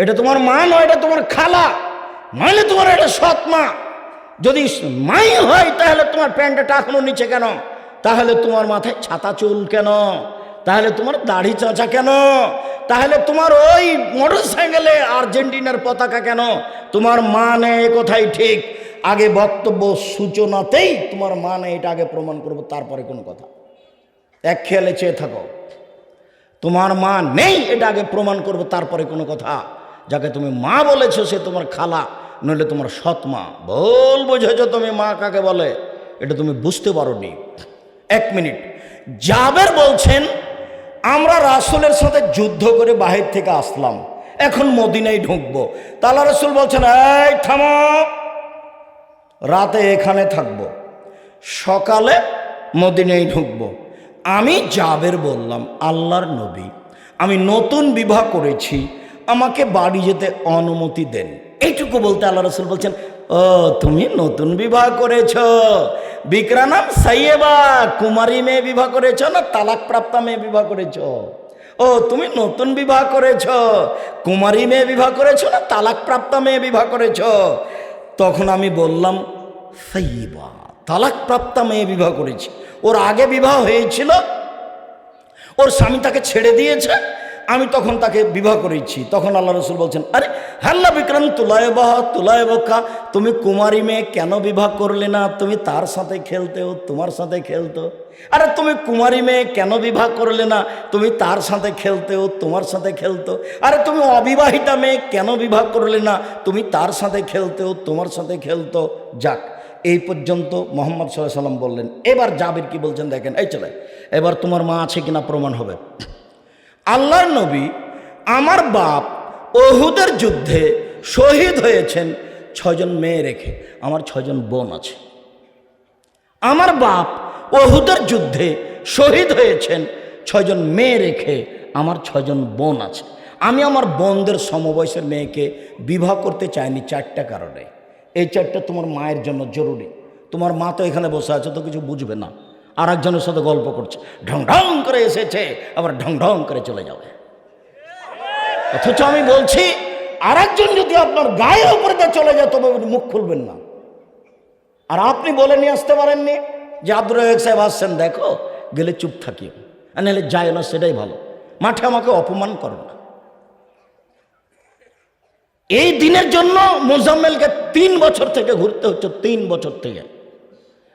এটা তোমার মা, নয় এটা তোমার খালা। নইলে তোমার এটা সৎ মা। যদি মাই হয়, তাহলে তোমার প্যান্টটা টাকানো নিচে কেন? তাহলে তোমার মাথায় ছাতা চুল কেন? তাহলে তোমার দাড়ি চাঁচা কেন? তাহলে তোমার ওই মোটর সাইকেলে আর্জেন্টিনার পতাকা কেন? তোমার মা নেই কোথায় ঠিক? আগে বক্তব্য সূচনাতেই তোমার মা নেই, এটা আগে প্রমাণ করব, তারপরে কোনো কথা। এক খেয়ালে চেয়ে থাকো। তোমার মা নেই, এটা আগে প্রমাণ করব, তারপরে কোনো কথা। যাকে তুমি মা বলেছ সে তোমার খালা, নইলে তোমার সৎ মা। ভুল বুঝেছ তুমি মা কাকে বলে? এটা তুমি বুঝতে পারোনি। এক মিনিট। জাবের বলছেন, আমরা রাসুলের সাথে যুদ্ধ করে বাহির থেকে আসলাম। এখন মদিনায় ঢুকবো। তালা রসুল বলছেন, এই, থামো। রাতে এখানে থাকব। সকালে মদিনায় ঢুকবো। আমি জাবের বললাম, আল্লাহর নবী, আমি নতুন বিবাহ করেছি। আমাকে বাড়ি যেতে অনুমতি দেন। এইটুকু বলতে আল্লাহ রসুল বলছেন, ও, তুমি নতুন বিবাহ করেছ। বিক্রানাম সাইয়েবা, কুমারী মেয়ে বিবাহ করেছ না তালাক প্রাপ্তা মেয়ে বিবাহ করেছ? ও, তুমি নতুন বিবাহ করেছ। কুমারী মেয়ে বিবাহ করেছ না তালাক প্রাপ্তা মেয়ে বিবাহ করেছ? তখন আমি বললাম সাইবা তালাক প্রাপ্তা মেয়ে বিবাহ করেছি। ওর আগে বিবাহ হয়েছিল। ওর স্বামী তাকে ছেড়ে দিয়েছে। আমি তখন তাকে বিবাহ করেছি। তখন আল্লাহ রসুল বলছেন, আরে, হাল্লা বিক্রম, তুলায় বাহ, তুলায় তুমি কুমারী মেয়ে কেন বিবাহ করলে না? তুমি তার সাথে খেলতেও, তোমার সাথে খেলতো আরে, তুমি কুমারী মেয়ে কেন বিবাহ করলে না? তুমি তার সাথে খেলতেও, তোমার সাথে খেলতো আরে, তুমি অবিবাহিতা মেয়ে কেন বিবাহ করলে না? তুমি তার সাথে খেলতেও, তোমার সাথে খেলতো যাক, এই পর্যন্ত মোহাম্মদ সাল্লাহ সাল্লাম বললেন। এবার জাবির কি বলছেন দেখেন, এই চলে। এবার তোমার মা আছে কিনা প্রমাণ হবে। আল্লাহর নবী আমার বাপ ওহুদের যুদ্ধে শহীদ হয়েছেন ছজন মেয়ে রেখে, আমার ছজন বোন আছে। আমার বাপ ওহুদের যুদ্ধে শহীদ হয়েছেন ছজন মেয়ে রেখে, আমার ছজন বোন আছে। আমি আমার বোনদের সমবয়সের মেয়েকে বিবাহ করতে চাইনি চারটা কারণে। এই চারটা তোমার মায়ের জন্য জরুরি। তোমার মা তো এখানে বসে আছে, তো কিছু বুঝবে না। আর একজনের সাথে গল্প করছে। ঢং ঢং করে এসেছে, আবার ঢং ঢং করে চলে যাবে। অথচ আমি বলছি আর একজন যদি আপনার গায়ের উপরে চলে যায়, তবে মুখ খুলবেন না। আর আপনি বলে নিয়ে আসতে পারেননি যে আব্দুর রাজাক সাহেব আসছেন, দেখো, গেলে চুপ থাকি নাহলে যায় না, সেটাই ভালো। মাঠে আমাকে অপমান করো না। এই দিনের জন্য মোজাম্মেলকে তিন বছর থেকে ঘুরতে হচ্ছে, তিন বছর থেকে।